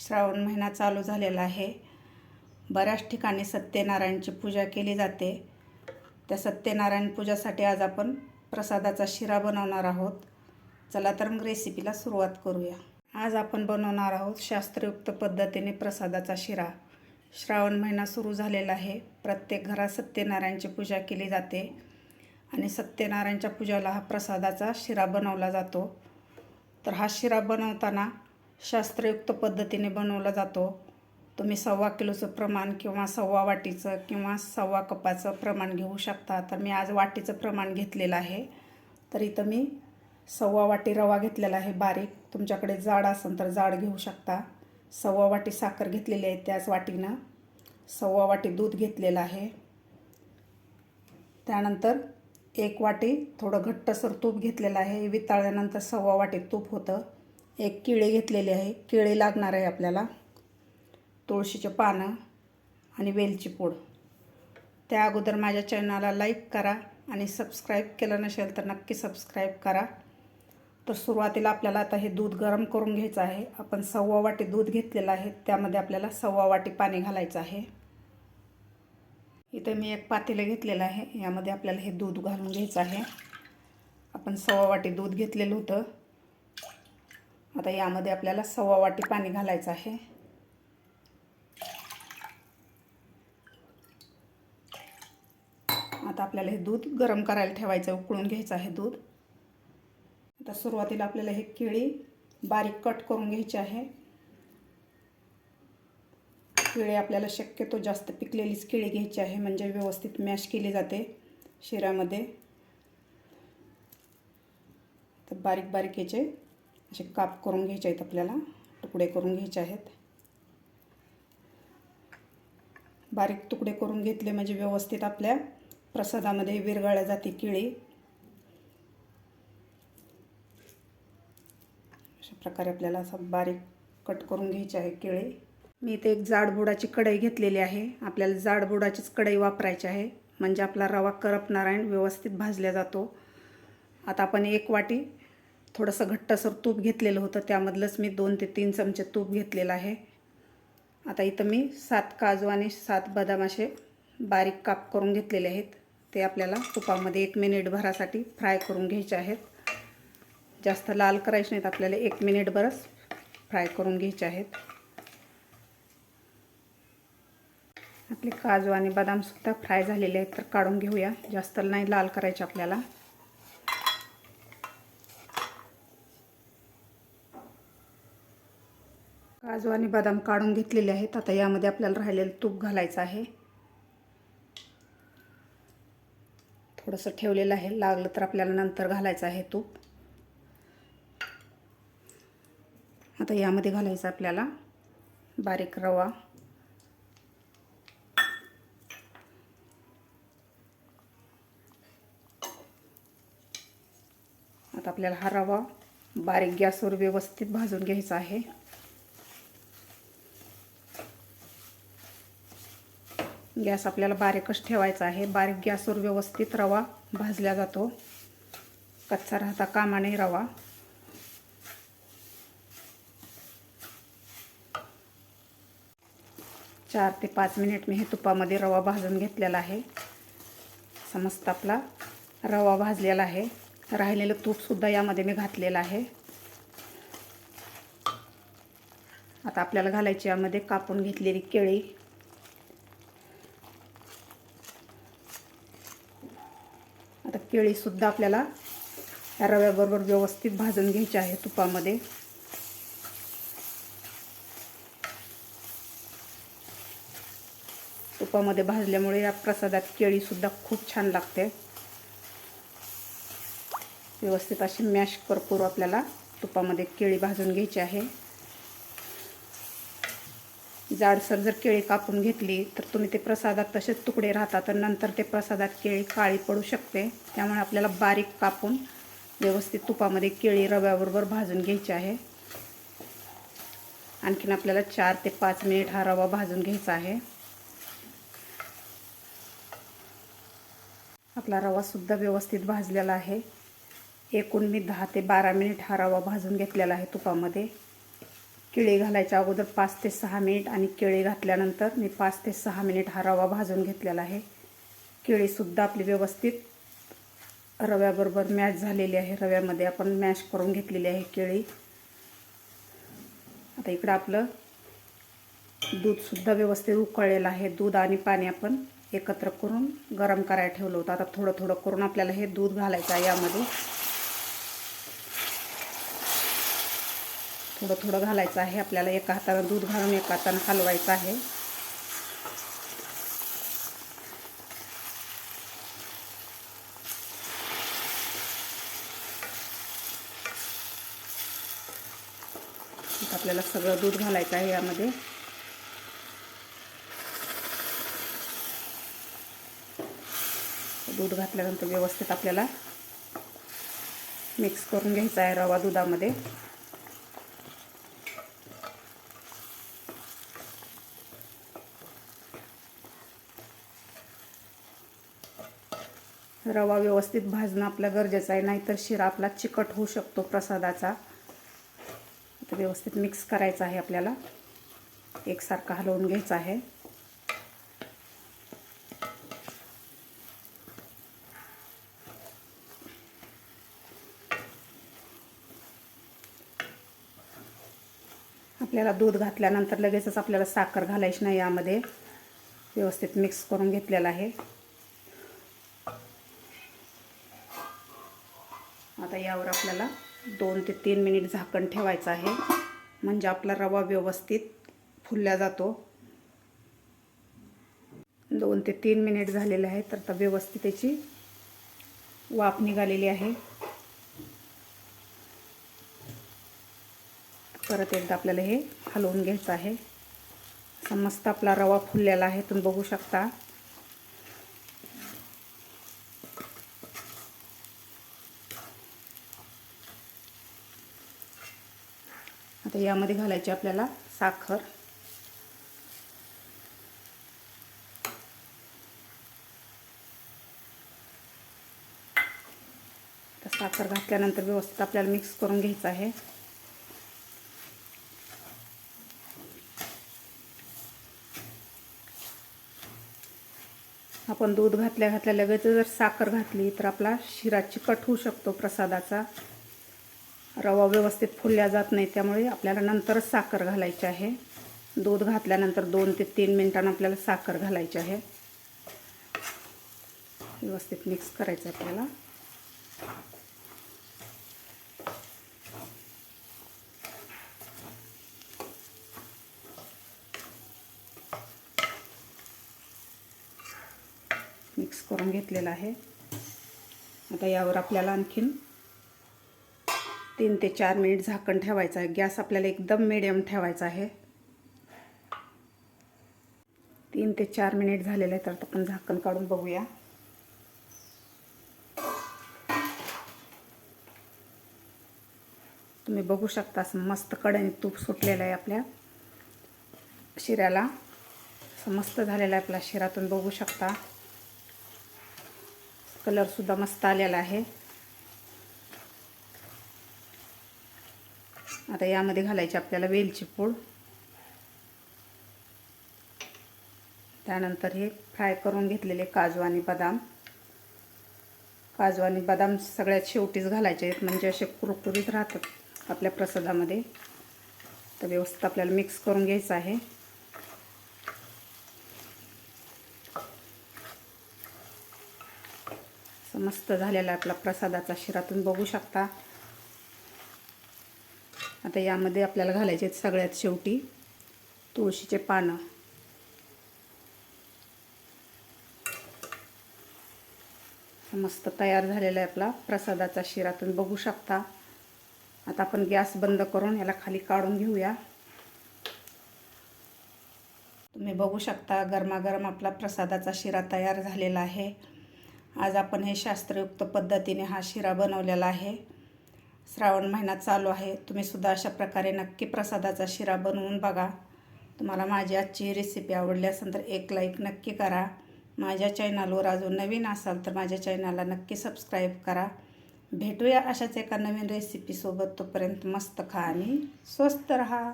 श्रावण महिना चालू झालेला आहे. बऱ्याच ठिकाणी सत्यनारायणची पूजा केली जाते. त्या सत्यनारायण पूजासाठी आज आपण प्रसादाचा शिरा बनवणार आहोत. चला तर मग रेसिपीला सुरुवात करूया. आज आपण बनवणार आहोत शास्त्रयुक्त पद्धतीने प्रसादाचा शिरा. श्रावण महिना सुरू झालेला आहे. प्रत्येक घरात सत्यनारायणची पूजा केली जाते आणि सत्यनारायणच्या पूजाला हा प्रसादाचा शिरा बनवला जातो. तर हा शिरा बनवताना शास्त्रयुक्त पद्धतीने बनवला जातो. तुम्ही सव्वा किलोचं प्रमाण किंवा सव्वा वाटीचं किंवा सव्वा कपाचं प्रमाण घेऊ शकता. तर मी आज वाटीचं प्रमाण घेतलेलं आहे. तर इथं मी सव्वा वाटी रवा घेतलेला आहे बारीक. तुमच्याकडे जाड असेल तर जाड घेऊ शकता. सव्वा वाटी साखर घेतलेली आहे त्याच वाटीनं. सव्वा वाटी दूध घेतलेलं आहे. त्यानंतर एक वाटी थोडं घट्टसर तूप घेतलेलं आहे. वितळल्यानंतर सव्वा वाटी तूप होतं. एक किळे घेतलेले आहे. किळे लागणार आहे आपल्याला. तुळशीचे पानं आणि वेलची पूड. त्या अगोदर माझ्या चॅनलला लाईक करा आणि सबस्क्राईब केलं नसेल तर नक्की सबस्क्राईब करा. तर सुरुवातीला आपल्याला आता हे दूध गरम करून घ्यायचं आहे. आपण सव्वा वाटी दूध घेतलेलं आहे. त्यामध्ये आपल्याला सव्वा वाटी पाणी घालायचं आहे. इथं मी एक पातेलं घेतलेलं आहे. यामध्ये आपल्याला हे दूध घालून घ्यायचं आहे. आपण सव्वा वाटी दूध घेतलेलं होतं. आता यामध्ये आपल्याला सव्वा वाटी पाणी घालायचं आहे. आता आपल्याला हे दूध गरम करायला ठेवायचं उकळून घ्यायचं आहे दूध. आता सुरुवातीला आपल्याला हे केळी बारीक कट करून घ्यायची आहे. केळी आपल्याला शक्यतो जास्त पिकलेलीच केळी घ्यायची आहे म्हणजे व्यवस्थित मॅश केली जाते शिरामध्ये. तर बारीक बारीक याचे असे काप करून घ्यायचे आहेत आपल्याला. तुकडे करून घ्यायचे आहेत. बारीक तुकडे करून घेतले म्हणजे व्यवस्थित आपल्या प्रसादामध्ये विरघळल्या जाते केळी. अशा प्रकारे आपल्याला असं बारीक कट करून घ्यायचे आहे केळी. मी इथे एक जाडबुडाची कढई घेतलेली आहे. आपल्याला जाडबुडाचीच कढई वापरायची आहे. म्हणजे आपला रवा करपणार आणि व्यवस्थित भाजला जातो. आता आपण एक वाटी थोडंसं घट्टसर तूप घेतलेलं होतं. त्यामधलंच मी दोन ते तीन चमचे तूप घेतलेलं आहे. आता इथं मी सात काजू आणि सात बदाम असे बारीक काप करून घेतलेले आहेत. ते आपल्याला तुपामध्ये एक मिनिटभरासाठी फ्राय करून घ्यायचे आहेत. जास्त लाल करायचे नाहीत आपल्याला एक मिनिटभरच फ्राय करून घ्यायचे आहेत. आपले काजू आणि बदामसुद्धा फ्राय झालेले आहेत तर काढून घेऊया. जास्त नाही लाल करायचे आपल्याला. काजू आणि बदाम काढून घेतलेले आहेत. आता यामध्ये आपल्याला राहिलेलं तूप घालायचं आहे. थोडंसं ठेवलेलं आहे. लागलं तर आपल्याला नंतर घालायचं आहे तूप. आता यामध्ये घालायचं आपल्याला बारीक रवा. आता आपल्याला हा रवा बारीक गॅसवर व्यवस्थित भाजून घ्यायचा आहे. गॅस आपल्याला बारीकच ठेवायचा आहे. बारीक गॅसवर व्यवस्थित रवा भाजला जातो. कच्चा राहता कामा नाही रवा. चार ते पाच मिनिट मी हे तुपामध्ये रवा भाजून घेतलेला आहे. समस्त आपला रवा भाजलेला आहे. राहिलेलं तूपसुद्धा यामध्ये मी घातलेलं आहे. आता आपल्याला घालायची यामध्ये कापून घेतलेली केळी. आता केळीसुद्धा आपल्याला या रव्याबरोबर व्यवस्थित भाजून घ्यायची आहे तुपामध्ये. तुपामध्ये भाजल्यामुळे या प्रसादात केळीसुद्धा खूप छान लागते. व्यवस्थित अशी मॅश करपूर आपल्याला तुपामध्ये केळी भाजून घ्यायची आहे. जाडसर जर केळी कापून घेतली तर तुम्ही ते प्रसादात तसेच तुकडे राहतात तर नंतर ते प्रसादात केळी काळी पडू शकते. त्यामुळे आपल्याला बारीक कापून व्यवस्थित तुपामध्ये केळी रव्याबरोबर भाजून घ्यायची आहे. आणखीन आपल्याला चार ते पाच मिनिट हा रवा भाजून घ्यायचा आहे. आपला रवासुद्धा व्यवस्थित भाजलेला आहे. एकूण मी दहा ते बारा मिनिट हा रवा भाजून घेतलेला आहे तुपामध्ये. केळी घालायच्या अगोदर पाच ते सहा मिनिट आणि केळी घातल्यानंतर मी पाच ते सहा मिनिट हा रवा भाजून घेतलेला आहे. केळीसुद्धा आपली व्यवस्थित रव्याबरोबर मॅश झालेली आहे. रव्यामध्ये आपण मॅश करून घेतलेली आहे केळी. आता इकडं आपलं दूधसुद्धा व्यवस्थित उकळलेलं आहे. दूध आणि पाणी आपण एकत्र करून गरम करायला ठेवलं होतं. आता थोडं थोडं करून आपल्याला हे दूध घालायचं आहे यामध्ये. थोडं थोडं घालायचं आहे. आपल्याला एका हातानं दूध घालून एका हातानं हलवायचं आहे. आपल्याला सगळं दूध घालायचं आहे यामध्ये. दूध घातल्यानंतर व्यवस्थित आपल्याला मिक्स करून घ्यायचा आहे रवा दुधामध्ये. रवा व्यवस्थित भाजणं आपलं गरजेचं आहे नाहीतर शिरा आपला चिकट होऊ शकतो प्रसादाचा. आता व्यवस्थित मिक्स करायचा आहे आपल्याला. एकसारखा हलवून घ्यायचा आहे. आपल्याला दूध घातल्यानंतर लगेचच आपल्याला साखर घालायची नाही यामध्ये. व्यवस्थित मिक्स करून घेतलेलं आहे. यावर आपल्याला दोन ते तीन मिनिट झाकण ठेवायचं आहे. म्हणजे आपला रवा व्यवस्थित फुलला जातो. दोन ते तीन मिनिट झालेले आहे तर आता व्यवस्थित त्याची वाफ निघालेली आहे. परत एकदा आपल्याला हे हलवून घ्यायचं आहे. समस्त मस्त आपला रवा फुललेला आहे तुम्ही बघू शकता. आता यामध्ये घालायची आपल्याला साखर. तर साखर घातल्यानंतर व्यवस्थित आपल्याला मिक्स करून घ्यायचं आहे. आपण दूध घातल्या घातल्या लगेच जर साखर घातली तर आपला शिरा चिकट होऊ शकतो प्रसादाचा. रवा व्यवस्थित फुलल्या जात नाही त्यामुळे आपल्याला नंतरच साखर घालायची आहे. दूध घातल्यानंतर दोन ते तीन मिनिटांना आपल्याला साखर घालायची आहे. व्यवस्थित मिक्स करायचं आपल्याला. मिक्स करून घेतलेलं आहे. आता यावर आपल्याला आणखीन तीन ते चार मिनिट झाकण ठेवायचं आहे. गॅस आपल्याला एकदम मिडियम ठेवायचा आहे. तीन ते चार मिनिट झालेलं आहे तर आपण झाकण काढून बघूया. तुम्ही बघू शकता असं मस्त कड्याने तूप सुटलेलं आहे आपल्या शिऱ्याला. असं मस्त झालेला आहे आपला शिरा तुम्ही बघू शकता. कलरसुद्धा मस्त आलेला आहे. आता यामध्ये घालायची आपल्याला वेलची पूड. त्यानंतर हे फ्राय करून घेतलेले काजू आणि बदाम. काजू आणि बदाम सगळ्यात शेवटीच घालायचे आहेत म्हणजे असे कुरकुरीत राहतात आपल्या प्रसादामध्ये. तर व्यवस्थित आपल्याला मिक्स करून घ्यायचं आहे. मस्त झालेला आपला प्रसादाचा शिरा तुम्ही बघू शकता. आता यामध्ये आपल्याला घालायचे आहेत सगळ्यात शेवटी तुळशीचे पानं. मस्त तयार झालेला आहे आपला प्रसादाचा शिरा. तुम्ही बघू शकता. आता आपण गॅस बंद करून याला खाली काढून घेऊया. तुम्ही बघू शकता गरमागरम आपला प्रसादाचा शिरा तयार झालेला आहे. आज आपण हे शास्त्रयुक्त पद्धतीने हा शिरा बनवलेला आहे. श्रावण महिना चालू आहे. तुम्ही सुद्धा अशा प्रकारे नक्की प्रसादाचा शिरा बनवून बघा. तुम्हाला माझी आजची रेसिपी आवडली असेल तर एक लाईक नक्की करा. माझ्या चॅनलवर अजून नवीन असाल तर माझ्या चॅनलला नक्की सबस्क्राईब करा. भेटूया अशाच एका नवीन रेसिपीसोबत तोपर्यंत मस्त खा आणि स्वस्त रहा.